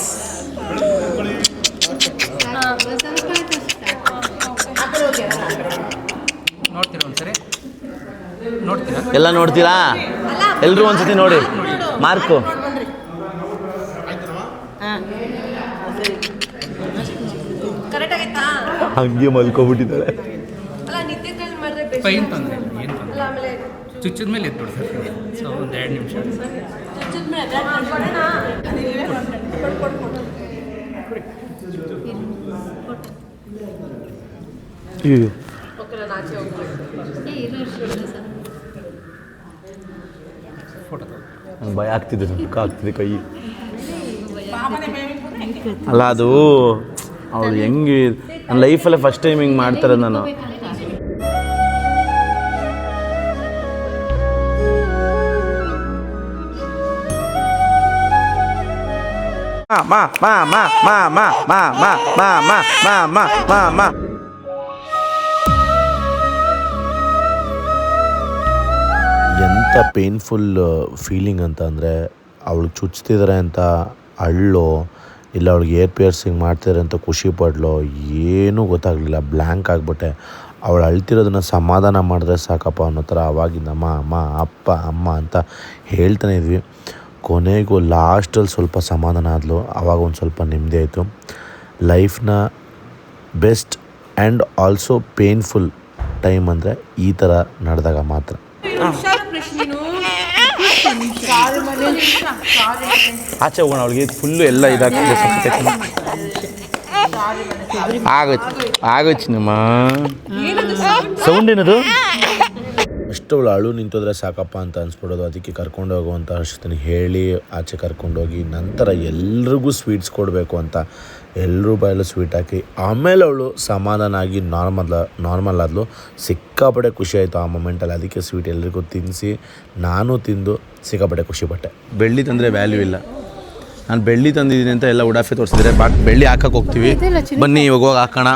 ನೋಡ್ತೀರಾ ಒಂದ್ಸರಿ? ನೋಡ್ತೀರಾ? ಎಲ್ಲ ನೋಡ್ತೀರಾ? ಎಲ್ಲರೂ ಒಂದ್ಸತಿ ನೋಡಿ. ಮಾರ್ಕು. ಹಂಗೆ ಮಲ್ಕೊಬಿಟ್ಟಿದ್ದಾಳೆ. ಏನು ತೊಂದರೆ ಏನು ತೊಂದರೆ. ಚುಚ್ಚಿದ ಮೇಲೆ ಎದ್ದು ಬಿಡ್ತಾರೆ ಸೊ ಒಂದು ಎರಡು ನಿಮಿಷ. ಅಯ್ಯೋ. ಭಯ ಆಗ್ತಿದೆ ಸುಖ ಆಗ್ತಿದೆ ಕೈ. ಅಲ್ಲ ಅದು ಅವಳು ಹೆಂಗೆ ನನ್ನ ಲೈಫಲ್ಲೇ ಫಸ್ಟ್ ಟೈಮ್ ಹಿಂಗೆ ಮಾಡ್ತಾರೆ ನಾನು ಮಾ ಮಾ ಮಾ ಮಾ ಮಾ ಮಾ ಮಾ ಮಾ ಮಾ ಮಾ ಮಾ ಮಾ ಮಾ ಎಂಥ ಪೇನ್ಫುಲ್ ಫೀಲಿಂಗ್ ಅಂತ ಅಂದರೆ ಅವಳು ಚುಚ್ತಿದ್ದಾರೆ ಅಂತ ಅಳ್ಳೋ ಇಲ್ಲ, ಅವಳಿಗೆ ಏರ್ ಪಿಯರ್ಸಿಂಗ್ ಮಾಡ್ತಾರೆ ಅಂತ ಖುಷಿ ಪಡ್ಲೋ, ಏನೂ ಗೊತ್ತಾಗಲಿಲ್ಲ ಬ್ಲ್ಯಾಂಕ್ ಆಗಿಬಿಟ್ಟೆ. ಅವಳು ಅಳ್ತಿರೋದನ್ನ ಸಮಾಧಾನ ಮಾಡಿದ್ರೆ ಸಾಕಪ್ಪ ಅನ್ನೋ ಥರ ಅವಾಗಿಂದ ಅಮ್ಮ ಅಮ್ಮ, ಅಪ್ಪ, ಅಮ್ಮ ಅಂತ ಹೇಳ್ತಾನೆ ಇದ್ವಿ. ಕೊನೆಗೂ ಲಾಸ್ಟಲ್ಲಿ ಸ್ವಲ್ಪ ಸಮಾಧಾನ ಆದಲು ಆವಾಗ ಒಂದು ಸ್ವಲ್ಪ ನೆಮ್ಮದಿ ಆಯಿತು. ಲೈಫ್ನ best and also painful time ಅಂದರೆ ಈ ಥರ ನಡೆದಾಗ ಮಾತ್ರ. ಆಚೆ ಹೋಗೋಣ ಅವಳಿಗೆ. ಫುಲ್ಲು ಎಲ್ಲ ಇದಾಗ್ತದೆ. ಆಗುತ್ತೆ ಆಗೋಯ್ತು ನಿಮ್ಮ. ಸೌಂಡ್ ಏನದು? ಅಷ್ಟು ಅವಳು ಅಳು ನಿಂತೋದ್ರೆ ಸಾಕಪ್ಪ ಅಂತ ಅನ್ಸ್ಬಿಡೋದು. ಅದಕ್ಕೆ ಕರ್ಕೊಂಡು ಹೋಗುವಂಥ ಅಷ್ಟನ್ನು ಹೇಳಿ ಆಚೆ ಕರ್ಕೊಂಡೋಗಿ ನಂತರ ಎಲ್ರಿಗೂ ಸ್ವೀಟ್ಸ್ ಕೊಡಬೇಕು ಅಂತ ಎಲ್ಲರೂ ಬಾಯಲ್ಲೂ ಸ್ವೀಟ್ ಹಾಕಿ ಆಮೇಲೆ ಅವಳು ಸಮಾಧಾನ ಆಗಿ ನಾರ್ಮಲ್ ನಾರ್ಮಲ್ ಆದಲು. ಸಿಕ್ಕಾಪಟ್ಟೆ ಖುಷಿ ಆಯಿತು ಆ ಮೊಮೆಂಟಲ್ಲಿ ಅದಕ್ಕೆ ಸ್ವೀಟ್ ಎಲ್ರಿಗೂ ತಿನ್ನಿಸಿ ನಾನು ತಿಂದು ಸಿಕ್ಕಾಪಟ್ಟೆ ಖುಷಿಪಟ್ಟೆ ಬೆಳ್ಳಿ ತಂದರೆ ವ್ಯಾಲ್ಯೂ ಇಲ್ಲ. ನಾನು ಬೆಳ್ಳಿ ತಂದಿದ್ದೀನಿ ಅಂತ ಎಲ್ಲ ಉಡಾಫೆ ತೋರಿಸಿದ್ರೆ ಬಾ ಬೆಳ್ಳಿ ಹಾಕಕ್ಕೆ ಹೋಗ್ತೀವಿ. ಬನ್ನಿ ಇವಾಗ ಹೋಗಿ ಹಾಕೋಣ.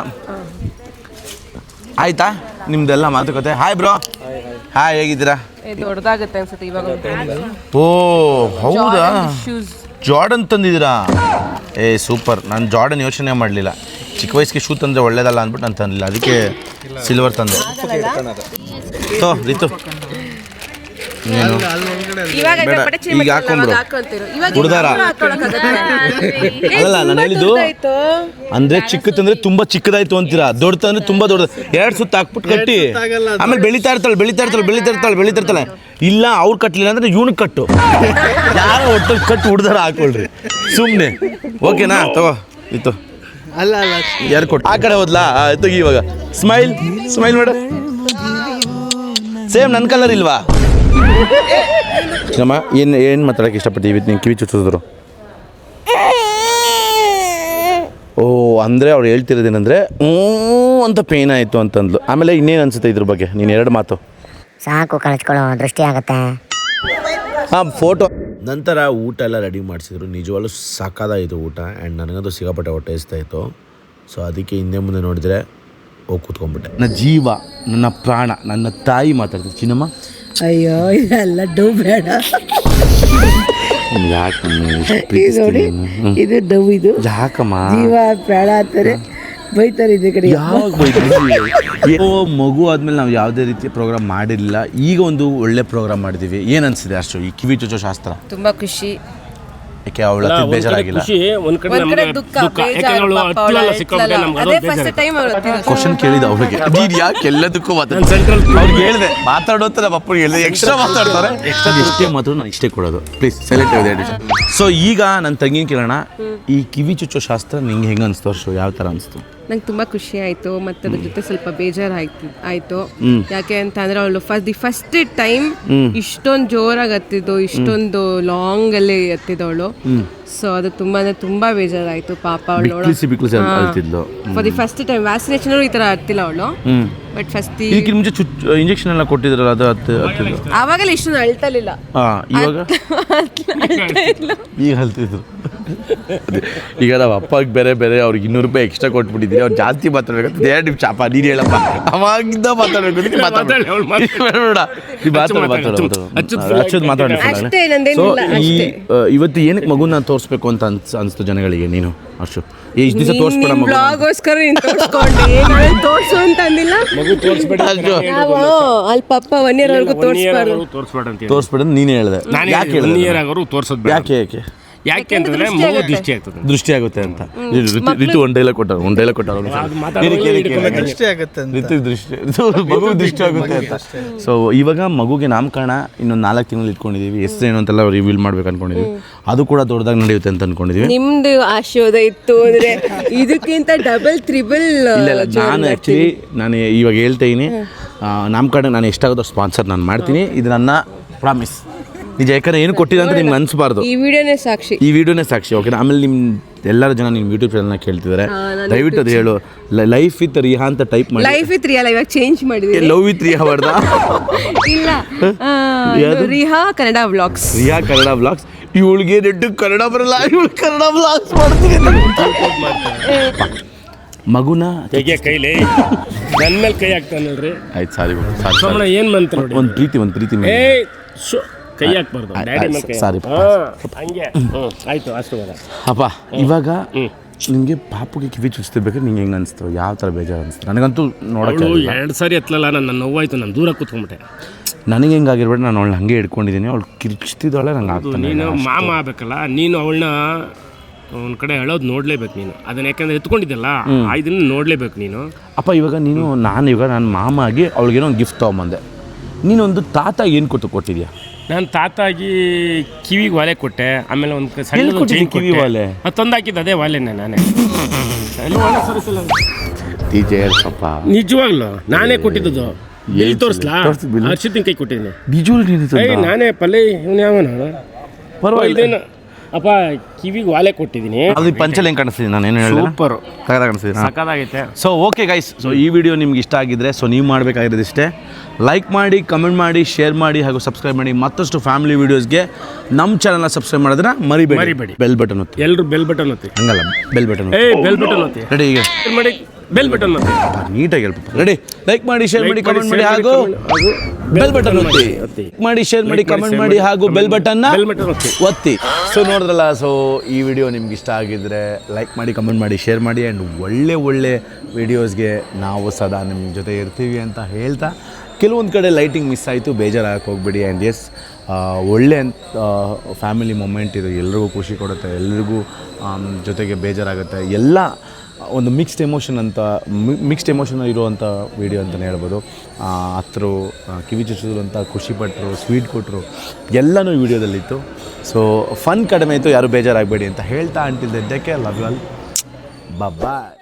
ಆಯ್ತಾ? ನಿಮ್ದೆಲ್ಲ ಮಾತುಕತೆ. ಹಾಯ್ ಬ್ರೋ ಹಾಯ್ ಹೇಗಿದ್ದೀರಾ? ದೊಡ್ಡದಾಗುತ್ತೆ ಅನ್ಸುತ್ತೆ ಇವಾಗ. ಓ ಹೌದಾ? ಜಾರ್ಡನ್ ತಂದಿದ್ದೀರಾ? ಏ ಸೂಪರ್. ನಾನು ಜಾರ್ಡನ್ ಯೋಚನೆ ಮಾಡಲಿಲ್ಲ. ಚಿಕ್ಕ ವಯಸ್ಸಿಗೆ ಶೂ ತಂದರೆ ಒಳ್ಳೇದಲ್ಲ ಅಂದ್ಬಿಟ್ಟು ನಾನು ತಂದಿಲ್ಲ. ಅದಕ್ಕೆ ಸಿಲ್ವರ್ ತಂದೆ. ಸೊ ರೀತು. ನೀನು ಇವಾಗ ಬೇಡ, ಪಟಚಿ ಈಗ ಹುಡ್ದಾರ. <laughs> ಅಲ್ಲಲ್ಲ ನಾನು ಹೇಳಿದ್ದು ಅಂದ್ರೆ ಚಿಕ್ಕದಂದ್ರೆ ತುಂಬಾ ಚಿಕ್ಕದಾಯ್ತು ಅಂತೀರಾ? ದೊಡ್ಡದಂದ್ರೆ ತುಂಬಾ ದೊಡ್ಡದು ಎರಡು ಸುತ್ತ ಹಾಕ್ಬಿಟ್ಟು ಕಟ್ಟಿ. ಆಮೇಲೆ ಬೆಳಿತಾ ಇರ್ತಾಳೆ ಬೆಳಿತಾ ಇರ್ತಾಳೆ ಬೆಳಿತಾ ಇರ್ತಾಳೆ ಬೆಳಿತಾ ಇರ್ತಾಳೆ. ಇಲ್ಲ ಅವ್ರು ಕಟ್ಟಲಿಲ್ಲ ಅಂದ್ರೆ ಇವನು ಕಟ್ಟು. ಯಾರೋ ಒಟ್ಟು ಕಟ್ಟು ಹುಡ್ದಾರ ಹಾಕೊಳ್ರಿ. ಸುಮ್ನೆ. ಓಕೆನಾ? ತಗೋ ಇತ್ತು. ಅಲ್ಲ ಅಲ್ಲ. ಯಾರು ಕೊಟ್ಟು ಆ ಕಡೆ ಹೋದ್ಲಾ? ಆ, ತೆಗಿ ಇವಾಗ. ಸ್ಮೈಲ್ ಸ್ಮೈಲ್ ಮಾಡ. ಸೇಮ್ ನನ್ನ ಕಲರ್ ಇಲ್ವಾ? ಚಿನ್ನಮ್ಮ ಏನು ಏನು ಮಾತಾಡೋಕೆ ಇಷ್ಟಪಡ್ತೀವಿ ನೀನು ಕಿವಿ ಚುಚ್ಚಿದ್ರು ಓ ಅಂದರೆ ಅವ್ರು ಹೇಳ್ತಿರೋದೇನೆಂದರೆ ಹ್ಞೂ ಅಂತ ಪೇನ್ ಆಯಿತು ಅಂತಂದ್ಲು. ಆಮೇಲೆ ಇನ್ನೇನು ಅನ್ಸುತ್ತೆ ಇದ್ರ ಬಗ್ಗೆ? ನೀನು ಎರಡು ಮಾತು. ಸಾಕು ಕಳಿಸ್ಕೊಳ್ಳೋ ದೃಷ್ಟಿ ಆಗುತ್ತೆ. ಹಾಂ ಫೋಟೋ ನಂತರ ಊಟ ಎಲ್ಲ ರೆಡಿ ಮಾಡಿಸಿದ್ರು. ನಿಜವಾಗ್ಲೂ ಸಾಕಾದಾಯಿತು ಊಟ. ಆ್ಯಂಡ್ ನನಗಂತೂ ಸಿಗಾಪಟ್ಟೆ ಹೊಟ್ಟೆ ಇಸ್ತಾ ಇತ್ತು ಸೊ ಅದಕ್ಕೆ ಹಿಂದೆ ಮುಂದೆ ನೋಡಿದರೆ ಹೋಗಿ ಕೂತ್ಕೊಂಡ್ಬಿಟ್ಟೆ. ನನ್ನ ಜೀವ ನನ್ನ ಪ್ರಾಣ ನನ್ನ ತಾಯಿ ಮಾತಾಡ್ತೀನಿ ಚಿನ್ನಮ್ಮ ಅಯ್ಯೋ ಇದೆಲ್ಲ ಡೂ ಬೇಡ. ಯಾಕೆ ನೋಡಿ ಇದು ಡವ್ ಇದು. ಯಾಕಮ್ಮ? ಜೀವ ಬೇಡ ಅಂತಾರೆ. ಬೈತಾರೆ ಇದೇ ಕಡೆ. ಯಾವಾಗ? ಓ ಮಗು ಆದ್ಮೇಲೆ ನಾವು ಯಾವುದೇ ರೀತಿಯ ಪ್ರೋಗ್ರಾಮ್ ಮಾಡಿರಲಿಲ್ಲ. ಈಗ ಒಂದು ಒಳ್ಳೆ ಪ್ರೋಗ್ರಾಮ್ ಮಾಡಿದ್ದೀವಿ ಏನು ಅನಿಸಿದೆ ಅಷ್ಟು? ಈ ಕಿವಿ ಚುಚ್ಚೋ ಶಾಸ್ತ್ರ. ತುಂಬಾ ಖುಷಿ. ಯಾಕೆ ಅವಳ ಬೇಜಾರಾಗಿಲ್ಲ? ಖುಷಿ ಒಂದ್ ಕಡೆ ಒಂದ್ ಕಡೆ ನಮ್ಗೆ ದುಃಖ ದುಃಖ. ಯಾಕಂದ್ರೆ ಅವಳು ಪಾಪ ಅವಳು ಹತ್ತಲೆಲ್ಲ ಸಿಕ್ಕಾಬಿಟ್ಟೆ ನಮ್ಗೆ ಅದೇ ಅದೇ ಫಸ್ಟ್ ಬೇಜಾರಾಯ್ತು. ಟೈಮ್ ಅವ್ರು ಹತ್ತಿದ್ದು ಕ್ವಶನ್ ಕೇಳಿದ ಅವ್ರಿಗೆ ನೀನ್ ಯಾಕೆ ಎಲ್ಲದಕ್ಕೂ ಮಾತಾಡ ನಾನು central ಅವ್ರಿಗೆ ಹೇಳಿದೆ ಮಾತಾಡೋತ್ತ ನಮ್ಮ ಅಪ್ಪನಿಗೆ ಹೇಳಿದೆ ಎಕ್ಸ್ಟ್ರಾ ಮಾತಾಡ್ತಾರೆ? ಇಷ್ಟೇ ಮಾತ್ರ ನಾನು ಇಷ್ಟೇ ಕೊಡೋದು. ಪ್ಲೀಸ್ ಸೈಲೆಂಟ್ ಆಗಿದೆ ಸೊ ಈಗ ನನ್ನ ತಂಗಿನ ಕೇಳೋಣ. ಈ ಕಿವಿ ಚುಚ್ಚೋ ಶಾಸ್ತ್ರ ನಿಂಗೆ ಹೆಂಗೆ ಅನಿಸ್ತು ವರ್ಷ? ಯಾವ ಥರ ಅನಿಸ್ತು? ನಂಗೆ ತುಂಬಾ ಖುಷಿ ಆಯ್ತು ಮತ್ತೆ ಅದ್ರ ಜೊತೆ ಸ್ವಲ್ಪ ಬೇಜಾರಾಯ್ತು ಆಯ್ತು. ಯಾಕೆ ಅಂತ ಅಂದ್ರೆ ಅವಳು ಫಸ್ಟ್ ದಿ ಫಸ್ಟ್ ಟೈಮ್ ಇಷ್ಟೊಂದು ಜೋರಾಗಿ ಹತ್ತಿದ್ದು ಇಷ್ಟೊಂದು ಲಾಂಗ್ ಅಲ್ಲಿ ಹತ್ತಿದವಳು ಸೊ ಅದು ತುಂಬಾ ಅಂದರೆ ತುಂಬಾ ಬೇಜಾರಾಯಿತು. ಪಾಪ ಅವಳು ಬಿಕ್ಲಿಸಿ ಬಿಕ್ಲಿಸಿ ಅಳ್ತಿದ್ಲು. For the first time vaccination ಈ ತರ ಹತ್ತಿಲ್ಲ ಅವಳು. ಬಟ್ ಫಸ್ಟ್ ಇದಕ್ಕೆ ಮುಂಚೆ ಚುಚ್ಚು ಇಂಜೆಕ್ಷನ್ ಎಲ್ಲ ಕೊಟ್ಟಿದ್ರಲ್ಲ ಅದು ಹತ್ತು ಇಷ್ಟು ಆವಾಗಲೇ ಇಷ್ಟೊಂದು ಅಳ್ತಲಿಲ್ಲ ಹಾಂ ಇವಾಗ? ಈಗ ಹಲ್ತಿದ್ರು ಅದೇ, ಈಗ ನಾವು ಅಪ್ಪಗೆ ಬೇರೆ ಬೇರೆ ಅವ್ರಿಗೆ ಇನ್ನೂರು ರೂಪಾಯಿ ಎಕ್ಸ್ಟ್ರಾ ಕೊಟ್ಬಿಟ್ಟಿದ್ದೀರಿ ಅವ್ರು ಜಾಸ್ತಿ ಮಾತಾಡ್ಬೇಕು ಎರಡು ನಿಮಿಷ ಅಪ್ಪ ನೀನು ಹೇಳಪ್ಪ. ಅವಾಗಿಂದ ಮಾತಾಡ್ಬೇಕು ನೀನು ಮಾತಾಡು ಮಾತಾಡಿ, ಅವ್ಳು ಮಾತಾಡು. ಬೇಡ ನೀ ಮಾತಾಡು ಮಾತಾಡು, ಮಾತಾಡು ಹಚ್ಚು full ಮಾತಾಡಿ ಅಷ್ಟೇ, ಸೊ ನಂದೇನಿಲ್ಲ, ಈ ಅಷ್ಟೇ. ಆ, ಇವತ್ತು ಏನಕ್ಕೆ ಮಗುನ ತೋರಿಸ್ಬೇಕು ಅಂತ ಅನ್ಸ್ ಅನಿಸ್ತು ಜನಗಳಿಗೆ ನೀನು ಅಷ್ಟು ಈ ದಿವಸ ತೋರಿಸ್ಬೇಡ ಮಗು ಬ್ಲಾಗೋಸ್ಕರ ನೀನು ತೋರಿಸ್ಕೊಂಡೆ ಏನು ತೋರಿಸು ಅಂತ ಅಂದಿಲ್ಲ? ಮಗು ತೋರಿಸ್ಬೇಡಿ ನಾವು ಅಲ್ಲಿ ಪಪ್ಪ ಒನ್ ಇಯರ್ ವರ್ಗು ತೋರಿಸ್ಬಾರ್ದು. ತೋರಿಸ್ಬೇಡ ಅಂತ ತೋರಿಸ್ಬೇಡ ನೀನೇ ಹೇಳಿದೆ. ನಾನು ಯಾಕೆ ಒನ್ ಹೇಳಿದೆ ಇಯರ್ ಆಗೋರು ತೋರ್ಸೋದ್ ಬೇಡ. ಯಾಕೆ ಯಾಕೆ? ಯಾಕೆ ಅಂತಂದ್ರೆ ಮಗು ದೃಷ್ಟಿ ಆಗ್ತದೆ. ದೃಷ್ಟಿ ಆಗುತ್ತೆ ಅಂತ. ಋತು ಋತು ಒಂದು ಡೈಲಾಗ್ ಕೊಟ್ಟಾರ ಒಂದ್ ಡೈಲಾಗ್ ಕೊಟ್ಟಾರ ದೃಷ್ಟಿ ಆಗುತ್ತೆ ಅಂತ. ಋತು ದೃಷ್ಟಿ ಮಗು ದೃಷ್ಟಿ ಆಗುತ್ತೆ ಅಂತ. ಸೊ ಇವಾಗ ಮಗುಗೆ ನಾಮಕರಣ ಇನ್ನೊಂದು ನಾಲ್ಕು ತಿಂಗಳು ಇಟ್ಕೊಂಡಿದೀವಿ. ಹೆಸರೇನು ಅಂತೆಲ್ಲ ರಿವೀಲ್ ಮಾಡ್ಬೇಕು ಅನ್ಕೊಂಡಿದೀವಿ. ಅದು ಕೂಡ ದೊಡ್ಡದಾಗಿ ನಡೆಯುತ್ತೆ ಅಂತ ಅನ್ಕೊಂಡಿದೀವಿ. ನಿಮ್ದು ಆಶೋದಯ ಇತ್ತು ಅಂದ್ರೆ ಇದಕ್ಕಿಂತ ಡಬಲ್ ತ್ರಿಬಲ್ ಇಲ್ಲ ಇಲ್ಲ ನಾನು ಆ್ಯಕ್ಚುಲಿ ನಾನು ಇವಾಗ ಹೇಳ್ತಾ ಇದೀನಿ. ನಾಮಕರಣ ನಾನು ಎಷ್ಟಾಗುತ್ತೋ ಸ್ಪಾನ್ಸರ್ ನಾನು ಮಾಡ್ತೀನಿ. ಇದು ನನ್ನ ಪ್ರಾಮಿಸ್ ನಿಜ ಯಾಕಂದ್ರೆ ಏನು ಕೊಟ್ಟಿದೆ ಅಂತ ನಿಮ್ಗೆ ಅನ್ಸಬಾರ್ದು. ಈ ವಿಡಿಯೋನೇ ಸಾಕ್ಷಿ. ಈ ವಿಡಿಯೋನೇ ಸಾಕ್ಷಿ. ಓಕೆ ಆಮೇಲೆ ನಿಮ್ಮ ಎಲ್ಲರ ಜನ ನಿಮ್ಮ ಯೂಟ್ಯೂಬ್ ಚಾನಲ್ನ ಕೇಳ್ತಿದ್ದಾರೆ ದಯವಿಟ್ಟು ಅದು ಹೇಳು. ಲೈಫ್ ವಿತ್ ರಿಹಾ ಅಂತ ಟೈಪ್ ಮಾಡಿ. ಲೈಫ್ ವಿತ್ ರಿಯಾ ಇವಾಗ ಚೇಂಜ್ ಮಾಡಿದೀನಿ. ಲವ್ ವಿತ್ ರಿಹಾ ಹೊಡೆದ ಇಲ್ಲ. ರಿಹಾ ಕನ್ನಡ ವ್ಲಾಗ್ಸ್ ರಿಯಾ ಕನ್ನಡ ವ್ಲಾಗ್ಸ್ ಇವಳಿಗೆ ನೆಟ್ಟು ಕನ್ನಡ ಬರಲ್ಲ. ಇವಳು ಕನ್ನಡ ವ್ಲಾಗ್ಸ್ ಮಾಡ್ತೀನಿ ಮಗುನ? ತೆಗಿಯ ಕೈಲಿ? ನನ್ನ ಮೇಲೆ ಕೈ ಹಾಕ್ತಾನೆ ನೋಡ್ರಿ. ಆಯ್ತು ಸಾರಿ ಸಾರಿ ಏನು ಬಂತು ಮಂತ್ರ ನೋಡಿ ಒಂದು ಪ್ರೀತಿ ಒಂದು ಪ್ರೀತಿ ಏ ಕೈ ಹಾಕ್ಬಾರ್ದು. ಸಾರಿ, ಹಂಗೆ. ಆಯ್ತು ಅಷ್ಟು ಅಪ್ಪ ಇವಾಗ ನಿಮಗೆ ಪಾಪುಗೆ ಕಿವಿ ಚುಚ್ತಿರ್ಬೇಕಾದ್ರೆ ನಿಂಗೆ ಹೆಂಗೆ ಅನಿಸ್ತು? ಯಾವ ಥರ ಬೇಜಾರು ಅನಿಸ್ತು ನನಗಂತೂ ನೋಡೋಕ್ಕೆ ಎರಡು ಸಾರಿ ಎತ್ತಲಲ್ಲ ನನ್ನ ನೋವಾಯ್ತು ನಾನು ದೂರ ಕೂತ್ಕೊಂಡ್ಬಿಟ್ಟೆ. ನನಗೆ ಹೆಂಗಾಗಿರ್ಬೇಡ ನಾನು ಅವಳನ್ನ ಹಂಗೆ ಹಿಡ್ಕೊಂಡಿದ್ದೀನಿ ಅವಳು ಕಿರ್ಚ್ತಿದ್ದಾಳೆ ನಂಗೆ ಆಗ್ತಾನೆ ನೀನು ಮಾಮ ಆಗಬೇಕಲ್ಲ ನೀನು ಅವಳನ್ನ ಒಂದ್ ಕಡೆ ಹೇಳೋದು ನೋಡಲೇಬೇಕು ನೀನು. ಅದನ್ನ ಯಾಕಂದ್ರೆ ಎತ್ಕೊಂಡಿದ್ದಲ್ಲ ಆ ಇದನ್ನ ನೋಡಲೇಬೇಕು ನೀನು. ಅಪ್ಪ ಇವಾಗ ನೀನು ನಾನು ಇವಾಗ ನಾನು ಮಾಮ ಆಗಿ ಅವಳಿಗೇನೋ ಒಂದು ಗಿಫ್ಟ್ ತೊಗೊಂಬಂದೆ. ನೀನೊಂದು ತಾತ ಏನು ಕೊಟ್ಟು ಕೊಟ್ಟಿದ್ಯಾ? ನಾನು ತಾತಾಗಿ ಕಿವಿಗೆ ಒಲೆ ಕೊಟ್ಟೆ ಆಮೇಲೆ ಒಂದು ಎಲ್ಲಿ ಸಣ್ಣ ಕೊಟ್ಟಿದ್ದಿ ಕಿವಿ ಒಲೆ? ಅದು ತಂದಾಕಿದ್ದು ಅದೇ ಒಲೆನೆ ನಾನೇ. ಡಿ ಜೆ ನಿಜವಾಗ್ಲು? ನಾನೇ ಕೊಟ್ಟಿದ್ದು ಎಲ್ಲಿ ತೋರಿಸ್ಲಾ? ತೋರ್ಸು ಬಿಲ್ಲು. ಹರ್ಷಿತಿನ ಕೈ ಕೊಟ್ಟಿದ್ದೀನಿ. ನಿಜವಾಗ್ಲೂ ನೀನು ಏಯ್ ನಾನೇ ಪಲ್ಲೆ ಇವನು ಯಾವನ ಪರವಾಗಿಲ್ಲ. ಇದೇನು ಅಪ್ಪ ಕಿವಿಗೆ ವಾಲೆ ಕೊಟ್ಟಿದ್ದೀನಿ. ಅದು ಪಂಚಲ್ ಹೆಂಗೆ ಕಾಣಿಸ್ತಿದ್ದೀನಿ ನಾನು ಏನು ಹೇಳಿದೆ? ಸೂಪರ್ ತಗದ ಕಾಣಿಸ್ತೀನಿ ಸಕ್ಕದಾಗೈತೆ ಸೊ ಓಕೆ ಗೈಸ್ ಸೊ ಈ ವಿಡಿಯೋ ನಿಮ್ಗೆ ಇಷ್ಟ ಆಗಿದ್ರೆ ಸೊ ನೀವು ಮಾಡಬೇಕಾಗಿರೋದು ಇಷ್ಟೇ. ಲೈಕ್ ಮಾಡಿ ಕಮೆಂಟ್ ಮಾಡಿ ಶೇರ್ ಮಾಡಿ ಹಾಗೂ ಸಬ್ಸ್ಕ್ರೈಬ್ ಮಾಡಿ. ಮತ್ತಷ್ಟು ಫ್ಯಾಮಿಲಿ ವೀಡಿಯೋಸ್ಗೆ ನಮ್ಮ ಚಾನಲ್ನ ಸಬ್ಸ್ಕ್ರೈಬ್ ಮಾಡಿದ್ರೆ ಮರಿಬೇಡಿ. ಮರಿಬೇಡಿ. ಬೆಲ್ ಬಟನ್ ಒತ್ತಿ. ಎಲ್ಲರೂ ಬೆಲ್ ಬಟನ್ ಒತ್ತಿ. ಹಂಗಲ್ಲ ಬೆಲ್ ಬಟನ್ ಏ ಬೆಲ್ ಬಟನ್ ಒತ್ತಿ. ರೆಡಿ ಈಗ? ಮಾಡಿ ಬೆಲ್ ಬಟನ್ ಒತ್ತಿ. ನೀಟಾಗಿ ಹೇಳ್ಬೇಕು. ರೆಡಿ ಲೈಕ್ ಮಾಡಿ ಶೇರ್ ಮಾಡಿ ಕಮೆಂಟ್ ಮಾಡಿ ಹಾಗೂ ಬೆಲ್ ಬಟನ್ ಒತ್ತಿ. ಒತ್ತಿ. ಮಾಡಿ ಶೇರ್ ಮಾಡಿ Like ಮಾಡಿ, ಕಮೆಂಟ್ share ಮಾಡಿ ಮಾಡಿ, ಹಾಗೂ ಬೆಲ್ ಬಟನ್ bell button ಒತ್ತಿ. ಒತ್ತಿ. ಸೊ ನೋಡಿದ್ರಲ್ಲ ಸೊ ಈ ವಿಡಿಯೋ ನಿಮ್ಗೆ ಇಷ್ಟ ಆಗಿದ್ರೆ ಲೈಕ್ ಮಾಡಿ ಕಮೆಂಟ್ ಮಾಡಿ ಶೇರ್ ಮಾಡಿ ಆ್ಯಂಡ್ ಒಳ್ಳೆ ಒಳ್ಳೆ ವಿಡಿಯೋಸ್ಗೆ ನಾವು ಸದಾ ನಿಮ್ಮ ಜೊತೆ ಇರ್ತೀವಿ ಅಂತ ಹೇಳ್ತಾ. ಕೆಲವೊಂದು ಕಡೆ ಲೈಟಿಂಗ್ ಮಿಸ್ ಆಯಿತು ಬೇಜಾರಾಗಕ್ಕೆ ಹೋಗ್ಬೇಡಿ. ಆ್ಯಂಡ್ ಎಸ್ ಒಳ್ಳೆ ಫ್ಯಾಮಿಲಿ ಮೊಮೆಂಟ್ ಇದು ಎಲ್ರಿಗೂ ಖುಷಿ ಕೊಡುತ್ತೆ. ಎಲ್ರಿಗೂ ಆಮ್, ಜೊತೆಗೆ ಬೇಜಾರಾಗುತ್ತೆ. ಎಲ್ಲ ಒಂದು ಮಿಕ್ಸ್ಡ್ ಎಮೋಷನ್ ಅಂತ ಮಿಕ್ಸ್ಡ್ ಎಮೋಷನ್ ಇರುವಂಥ ವಿಡಿಯೋ ಅಂತಲೇ ಹೇಳ್ಬೋದು. ಹತ್ರರು ಕಿವಿ ಚುಚ್ಚಿದ್ರು ಅಂತ ಖುಷಿಪಟ್ಟರು ಸ್ವೀಟ್ ಕೊಟ್ಟರು ಎಲ್ಲನೂ ಈ ವಿಡಿಯೋದಲ್ಲಿತ್ತು ಸೊ ಫನ್ ಕಡಿಮೆ ಇತ್ತು, ಯಾರು ಬೇಜಾರಾಗಬೇಡಿ ಅಂತ ಹೇಳ್ತಾ ಅಂಟಿದ್ದಕ್ಕೆ ಲವ್ ಯು ಆಲ್ ಬಾಯ್